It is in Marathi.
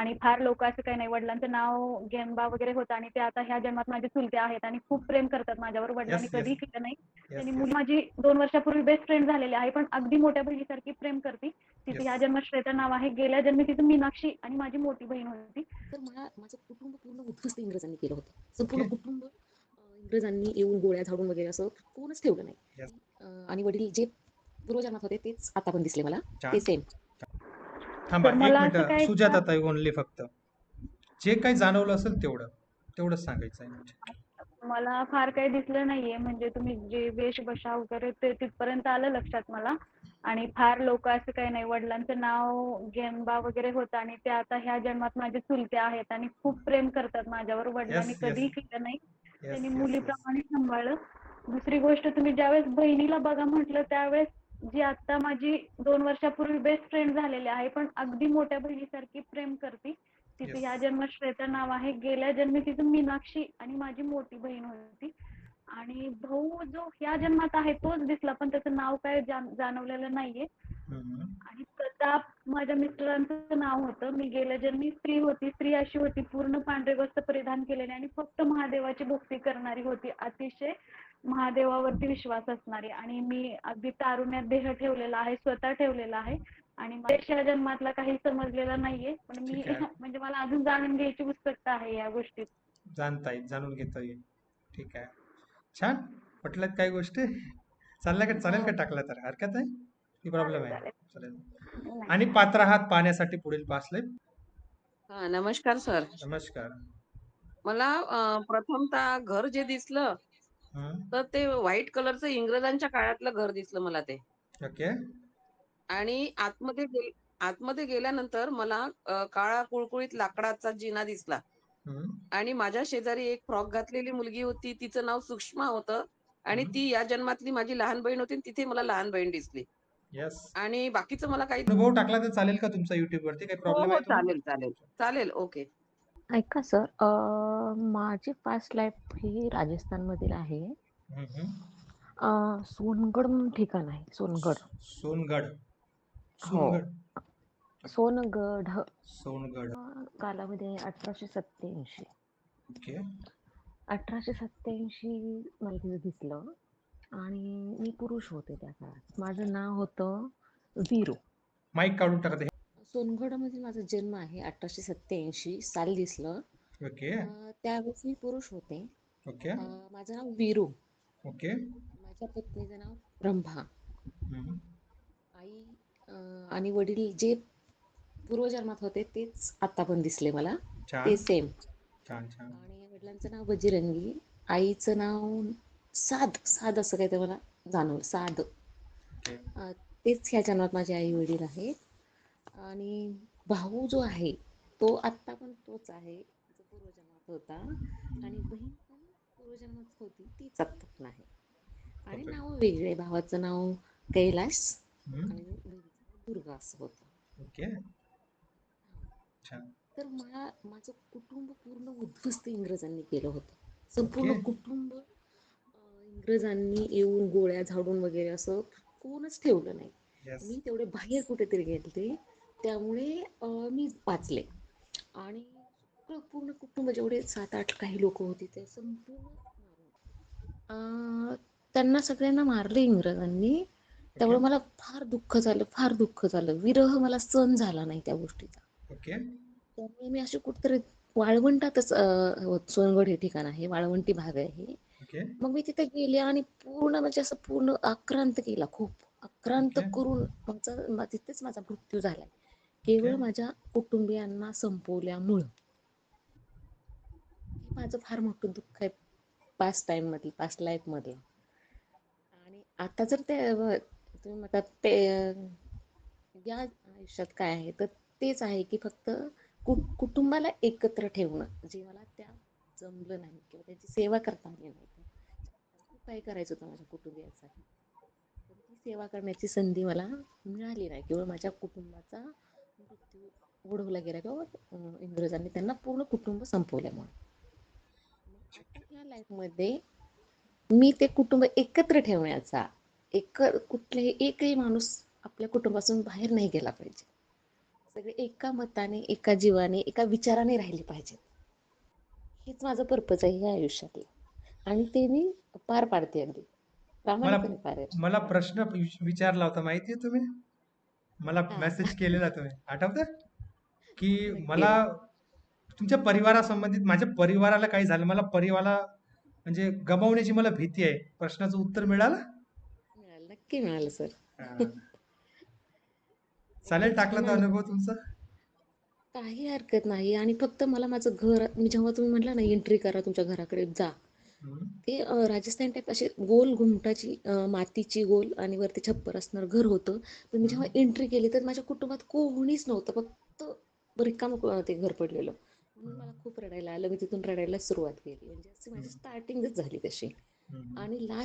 आणि फार लोक असं काही नाही. वडिलांचं नाव गेनबा वगैरे होतं आणि ते आता ह्या जन्मात माझे चुलते आहेत आणि खूप प्रेम करतात माझ्यावर. वडिलांनी. कधीही केलं नाही. त्यांनी. मुली माझी दोन वर्षापूर्वी बेस्ट फ्रेंड झालेली आहे पण अगदी मोठ्या बहिणीसारखी प्रेम करते. तिचं Yes. ह्या जन्मात श्वेता नाव आहे. गेल्या जन्मी तिचं मीनाक्षी आणि माझी मोठी बहीण होती. तर मला माझं कुटुंब पूर्ण उद्ध्वस्त इंग्रजांनी केलं होतं. संपूर्ण. कुटुंब इंग्रजांनी येऊन गोळ्या झाडून वगैरे असं कोणच ठेवलं नाही. आणि वडील जे पूर्वजन्मात होते तेच आता पण दिसले मला. ते सेम थांबा एक मला असं मिनिट सुजाता ताई ओनली फक्त. जे काही जाणवलं असेल तेवढं तेवढंच सांगायचं आहे म्हणजे. मला फार काही दिसलं नाहीये म्हणजे तुम्ही जे वेशभूषा वगैरे ते तिथपर्यंत आलं लक्षात मला. आणि फार लोक असं काही नाही वडिलांचं नाव गेनबा वगैरे होतं आणि ते आता ह्या जन्मात माझे चुलते आहेत आणि खूप प्रेम करतात माझ्यावर. वडिलांनी. कधीही केलं नाही. त्यांनी. मुलीप्रमाणे सांभाळलं. दुसरी गोष्ट तुम्ही ज्यावेळेस बहिणीला बघा म्हटलं त्यावेळेस जी आता माझी दोन वर्षापूर्वी बेस्ट फ्रेंड झालेली आहे पण अगदी मोठ्या बहिणीसारखी प्रेम करते तिचं. ह्या जन्मात श्वेता नाव आहे गेल्या जन्मी तिचं मीनाक्षी आणि माझी मोठी बहीण होती आणि भाऊ जो ह्या जन्मात आहे तोच दिसला पण त्याचं नाव काय जाण- जाणवलेलं नाहीये. आणि प्रताप माझ्या मिस्टरांचं नाव होतं. मी गेल्या जन्मी स्त्री होती. स्त्री अशी होती पूर्ण पांढरे वस्त्र परिधान केलेले आणि फक्त महादेवाची भक्ती करणारी होती. अतिशय महादेवावरती विश्वास असणारी. आणि मी अगदी तारुण्यात देह ठेवलेला आहे स्वतः ठेवलेला आहे. आणि मला या जन्मातला काही समजलेलं नाहीये. पण मी. म्हणजे मला अजून जाणून घ्यायची उत्सुकता आहे या गोष्टीत. जाणता येईल जाणून घेता येईल ठीक आहे. छान. पटल्यात काही गोष्टी. चालल्या का? चालेल का टाकलं तर? हरकत आहे? प्रॉब्लेम आहे. चालेल. आणि पात्र आहात पाहण्यासाठी पुढील पासले हा नमस्कार सर. नमस्कार. मला अं, प्रथमतः घर जे दिसलं हम्म. तर ते व्हाईट कलरचं इंग्रजांच्या काळातलं घर दिसलं मला ते. ओके. आणि आतमध्ये आतमध्ये गेल्यानंतर मला अं, काळा कुळकुळीत लाकडाचा जिना दिसला. हम्म. आणि माझ्या शेजारी एक फ्रॉक घातलेली मुलगी होती तिचं नाव सुषमा होतं. आणि. ती या जन्मातली माझी लहान बहीण होती आणि तिथे मला लहान बहीण दिसली. येस आणि बाकीचं मला काही अनुभव टाकला तर चालेल का तुमचा युट्यूब वरती? काही हो प्रॉब्लेम हो आहे तुम्हाला? चालेल चालेल. चालेल ओके ऐका सर माझी पास्ट लाईफ ही राजस्थानमधील आहे. हम्म, हम्म. अ, सोनगड म्हणून ठिकाण आहे सोनगड. सोनगड. हो. सोनगड. सोनगड सोनगड. कालावधी आहे अठराशे सत्याऐंशी ओके अठराशे सत्याऐंशी मला तिथं दिसलं. आणि मी पुरुष होते त्या काळात. माझं नाव होतं वीरू. माईक काढून टाकत सोनगडमध्ये माझा जन्म आहे अठराशे सत्याऐंशी साल दिसलं. ओके. अं, त्यावेळेस मी पुरुष होते. ओके. अं, माझं नाव वीरू. ओके. माझ्या पत्नीचं नाव रंभा. हम्म. आई अं, आणि वडील जे पूर्वजन्मात होते तेच आता पण दिसले मला. ते सेम छान छान. आणि वडिलांचं नाव बजरंगी आईचं नाव साध साध असं काही ते मला जाणवलं. साध. तेच ह्या जन्मात माझे आई वडील आहेत. आणि भाऊ जो आहे तो आत्ता पण तोच आहे. जो पूर्वजन्मात होता. आणि बहीण पण पूर्वजन्मात होती. तीच आत्ता पण आहे. आणि. नाव वेगळे. भावाचं नाव कैलास हम्म. आणि दुर्गा असं होतं. तर मला माझं कुटुंब पूर्ण उद्ध्वस्त इंग्रजांनी केलं होतं. संपूर्ण Okay. कुटुंब इंग्रजांनी येऊन गोळ्या झाडून वगैरे असं कोणच ठेवलं नाही. येस मी तेवढे बाहेर कुठेतरी गेलते त्यामुळे मी वाचले. आणि पूर्ण कुटुंब जेवढे सात आठ काही लोक होते ते संपूर्ण त्यांना सगळ्यांना मारले इंग्रजांनी. त्यामुळे मला फार दुःख झालं फार दुःख झालं. विरह मला सहन झाला नाही त्या गोष्टीचा. त्यामुळे मी अशी कुठेतरी वाळवंटातच सोनगड हे ठिकाण आहे वाळवंटी भाग आहे ओके मग मी तिथे गेले आणि पूर्ण म्हणजे असं पूर्ण आक्रांत केला खूप. आक्रांत Okay. करून माझा तिथेच माझा मृत्यू झालाय. केवळ Okay. माझ्या कुटुंबियांना संपवल्यामुळं. माझं फार मोठं दुःख आहे पास्ट टाइम मधलं पास्ट लाईफ मधलं. आणि आता जर ते तुम्ही म्हणतात ते या आयुष्यात काय आहे तर तेच आहे की फक्त कुटुंबाला एकत्र ठेवणं जे मला त्या जमलं नाही किंवा त्याची सेवा करता आली नाही. काय करायचं होतं माझ्या कुटुंबियांसाठी? पण ती सेवा करण्याची संधी मला मिळाली नाही. केवळ माझ्या कुटुंबाचा मृत्यू ओढवला गेला किंवा इंग्रजांनी त्यांना पूर्ण कुटुंब संपवल्यामुळे आता या लाईफमध्ये मी ते कुटुंब एकत्र ठेवण्याचा एक कुठलेही एकही माणूस आपल्या कुटुंबापासून बाहेर नाही गेला पाहिजे. सगळे एका मताने एका जीवाने एका विचाराने राहिले पाहिजेत. हेच माझं पर्पज आहे या आयुष्यातलं. आणि ते मी पार पाडते अगदी प्रामाणिकपणे पार आहे. मला प्रश्न विच- विचारला होता माहितीये तुम्ही मला हा. मेसेज केलेला तुम्ही आठवतं की. मला तुमच्या परिवारासंबंधित माझ्या परिवाराला काही झालं मला परिवाराला म्हणजे गमावण्याची मला भीती आहे प्रश्नाचं उत्तर मिळालं मिळालं नक्की मिळालं सर हा. चालेल टाकला तो अनुभव तुमचा काही हरकत नाही आणि फक्त मला माझं घर मी जेव्हा तुम्ही म्हटलं ना एंट्री करा तुमच्या घराकडे जा. ते राजस्थान टाईप असे गोल घुमटाची मातीची गोल आणि वरती छप्पर असणार घर होतं. पण मी जेव्हा एंट्री केली तर माझ्या कुटुंबात कोणीच नव्हतं. फक्त रिकाम ते घर पडलेलं. म्हणून मला खूप रडायला आलं. मी तिथून रडायला सुरुवात केली. म्हणजे माझी स्टार्टिंगच झाली तशी. आणि लास्ट